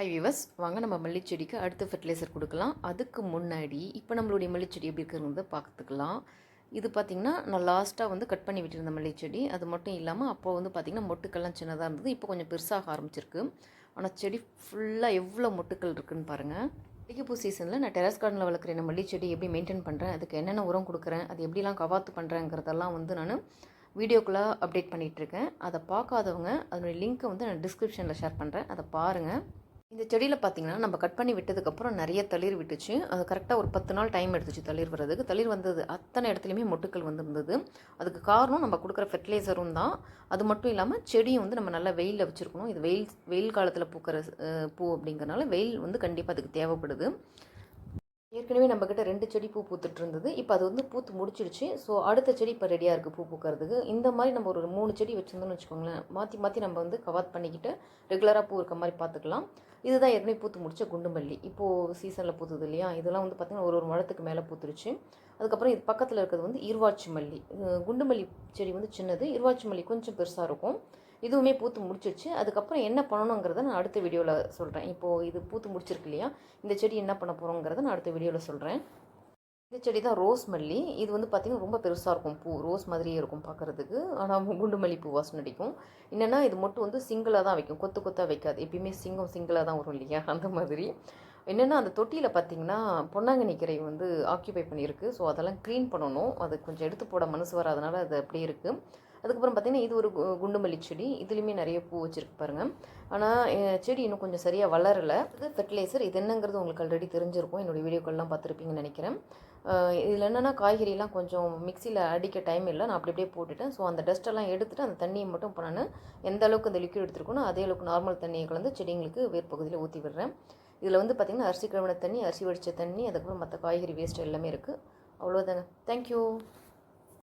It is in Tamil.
ஹை விவஸ் வாங்க நம்ம மல்லிச்செடிக்கு அடுத்த ஃபெர்டிலைசர் கொடுக்கலாம். அதுக்கு முன்னாடி இப்போ நம்மளுடைய மல்லிச்செடி எப்படி இருக்குங்கிறத பார்த்துக்கலாம். இது பார்த்திங்கன்னா நான் லாஸ்ட்டாக வந்து கட் பண்ணி விட்டுருந்த மல்லிச்செடி. அது மட்டும் இல்லாமல் அப்போ வந்து பார்த்திங்கன்னா மொட்டுக்கள்லாம் சின்னதாக இருந்தது. இப்போ கொஞ்சம் பெருசாக ஆரம்பிச்சிருக்கு. ஆனால் செடி ஃபுல்லாக எவ்வளோ மொட்டுக்கள் இருக்குதுன்னு பாருங்கள் மல்லிகைப்பூ சீசனில் நான் டெரஸ் கார்டனில் வளர்க்குற இந்த மல்லிச்செடி எப்படி மெயின்டைன் பண்ணுறேன் அதுக்கு என்னென்ன உரம் கொடுக்குறேன்? அது எப்படிலாம் கவாத்து பண்ணுறேங்கிறதெல்லாம் வந்து நான் வீடியோக்குள்ளே அப்டேட் பண்ணிகிட்ருக்கேன் அதை பார்க்காதவங்க அதனுடைய லிங்க்கை வந்து நான் டிஸ்கிரிப்ஷனில் ஷேர் பண்ணுறேன் அதை பாருங்கள் இந்த செடியில் பார்த்தீங்கன்னா நம்ம கட் பண்ணி விட்டதுக்கப்புறம் நிறைய தளிர் விட்டுச்சு. அது கரெக்டாக ஒரு பத்து நாள் டைம் எடுத்துச்சு தளிர் வர்றதுக்கு. தளிர் வந்தது அத்தனை இடத்துலையுமே மொட்டுக்கள் வந்திருந்தது. அதுக்கு காரணம் நம்ம கொடுக்குற ஃபெர்டிலைசரும் தான். அது மட்டும் இல்லாமல் செடியும் வந்து நம்ம நல்லா வெயிலில் வச்சுருக்கணும். இது வெயில் வெயில் காலத்தில் பூக்கிற பூ அப்படிங்கிறனால வெயில் வந்து கண்டிப்பாக அதுக்கு தேவைப்படுது. ஏற்கனவே நம்மக்கிட்ட ரெண்டு செடி பூ பூத்துட்டு இருந்தது இப்போ அது வந்து பூத்து முடிச்சிடுச்சு. ஸோ அடுத்த செடி இப்போ ரெடியாக இருக்குது பூ பூக்கிறதுக்கு. இந்த மாதிரி நம்ம ஒரு மூணு செடி வச்சுருந்தோம்னு வச்சுக்கோங்களேன். மாற்றி மாற்றி நம்ம வந்து கவாத் பண்ணிக்கிட்டு ரெகுலராக பூ இருக்க மாதிரி பார்த்துக்கலாம் இதுதான் ஏற்கனவே பூத்து முடிச்ச குண்டுமல்லி. இப்போது சீசனில் பூத்துது இல்லையா? இதெல்லாம் வந்து பார்த்திங்கன்னா ஒரு ஒரு மரத்துக்கு மேலே பூத்துருச்சு. அதுக்கப்புறம் இது பக்கத்தில் இருக்கிறது வந்து இருவாச்சி மல்லி. குண்டுமல்லி செடி வந்து சின்னது. இருவாச்சி மல்லி கொஞ்சம் பெருசாக இருக்கும். இதுவுமே பூத்து முடிச்சிருச்சு. அதுக்கப்புறம் என்ன பண்ணணுங்கிறத நான் அடுத்த வீடியோவில் சொல்கிறேன் இப்போது இது பூத்து முடிச்சிருக்கு இல்லையா? இந்த செடி என்ன பண்ண போகிறோங்கிறத நான் அடுத்த வீடியோவில் சொல்கிறேன் இந்த செடி தான் ரோஸ் மல்லி இது வந்து பார்த்திங்கன்னா ரொம்ப பெருசாக இருக்கும் பூ. ரோஸ் மாதிரியே இருக்கும் பார்க்குறதுக்கு ஆனால் குண்டு மல்லி பூ வாசனை அடிக்கும். என்னென்னா இது மட்டும் வந்து சிங்கிளாக தான் வைக்கும். கொத்து கொத்தாக வைக்காது. எப்பயுமே சிங்கம் சிங்கிளாக தான் வரும் இல்லையா? அந்த மாதிரி. என்னென்னா அந்த தொட்டியில் பார்த்தீங்கன்னா பொன்னாங்கண்ணி கீரை வந்து ஆக்கியூபை பண்ணியிருக்கு. ஸோ அதெல்லாம் க்ளீன் பண்ணணும். அது கொஞ்சம் எடுத்து போட மனசு வராதனால அது அப்படியே இருக்குது அதுக்கப்புறம் பார்த்திங்கன்னா இது ஒரு கு- குண்டுமல்லி செடி. இதுலேயுமே நிறைய பூ வச்சுருக்கு பாருங்கள் ஆனால் செடி இன்னும் கொஞ்சம் சரியாக வளரலை. இது ஃபெர்டிலைசர் இது என்னங்கிறது உங்களுக்கு ஆல்ரெடி தெரிஞ்சிருக்கும். என்னுடைய வீடியோக்கள்லாம் பார்த்துருப்பீங்கன்னு நினைக்கிறேன். இதில் என்னென்னா காய்கறிலாம் கொஞ்சம் மிக்சியில் அடிக்க டைம் இல்லை. நான் அப்படி அப்படியே போட்டுட்டேன். ஸோ அந்த டஸ்ட்டெல்லாம் எடுத்துட்டு அந்த தண்ணியை மட்டும் இப்போ நான் எந்த அளவுக்கு அந்த லிக்விட் எடுத்துருக்கணும் அதே அளவுக்கு நார்மல் தண்ணியை கலந்து செடிங்களுக்கு வேர் பகுதியில் ஊற்றி விடுறேன். இதில் வந்து பார்த்திங்கன்னா அரிசி கழுவின தண்ணி அரிசி வடித்த தண்ணி அதுக்கப்புறம் மற்ற காய்கறி வேஸ்ட் எல்லாமே இருக்குது அவ்வளோதாங்க தேங்க்யூ